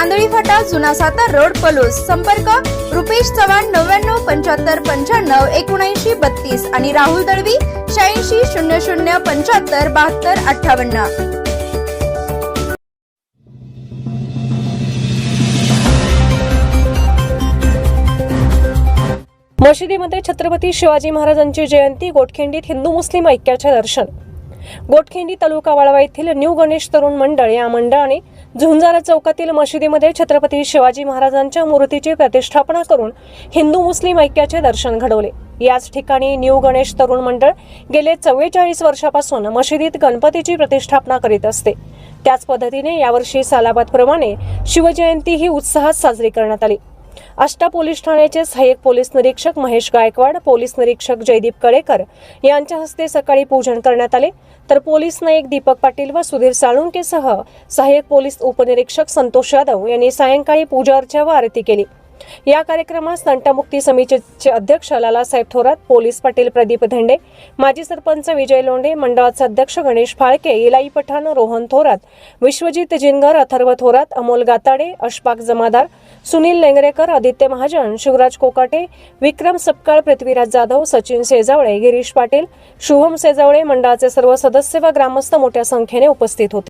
Andhali Phata जुना Satara road Palus. संपर्क रुपेश चव्हाण नव्याण्णव पंच्याहत्तर पंच्याण्णव एकोणऐंशी बत्तीस आणि राहुल दळवी शहाऐंशी शून्य शून्य पंच्याहत्तर बहात्तर अठ्ठावन्न. मशिदीमध्ये छत्रपती शिवाजी महाराजांची जयंती गोटखिंडीत हिंदू मुस्लिम ऐक्याचे दर्शन. गोटखिंडी तालुका वाळवा येथील न्यू गणेश तरुण मंडळ या मंडळाने झुंजारा चौकातील मशिदीमध्ये छत्रपती शिवाजी महाराजांच्या मूर्तीची प्रतिष्ठापना करून हिंदू मुस्लिम ऐक्याचे दर्शन घडवले. याच ठिकाणी न्यू गणेश तरुण मंडळ गेले चव्वेचाळीस वर्षापासून मशिदीत गणपतीची प्रतिष्ठापना करीत असते. त्याच पद्धतीने यावर्षी सालाबादप्रमाणे शिवजयंती ही उत्साहात साजरी करण्यात आली. आष्टा पोलीस ठाण्याचे सहाय्यक पोलीस निरीक्षक महेश गायकवाड पोलीस निरीक्षक जयदीप कडेकर यांच्या हस्ते सकाळी पूजन करण्यात आले. तर पोलीस नायक दीपक पाटील व सुधीर साळुंकेसह सहाय्यक पोलीस उपनिरीक्षक संतोष यादव यांनी सायंकाळी पूजा अर्चा व आरती केली. या कार्यक्रमात तंटामुक्ती समितीचे अध्यक्ष लालासाहेब थोरात पोलीस पाटील प्रदीप धेंडे माजी सरपंच विजय लोंढे मंडळाचे अध्यक्ष गणेश फाळके इलाई पठाण रोहन थोरात विश्वजित जिनगर अथर्व थोरात अमोल गाताडे अशफाक जमादार सुनील लेंगरेकर आदित्य महाजन शिवराज कोकाटे विक्रम सपकाळ पृथ्वीराज जाधव सचिन सेजावळे गिरीश पाटील शुभम सेजावळे मंडळाचे सर्व सदस्य व ग्रामस्थ मोठ्या संख्येने उपस्थित होते.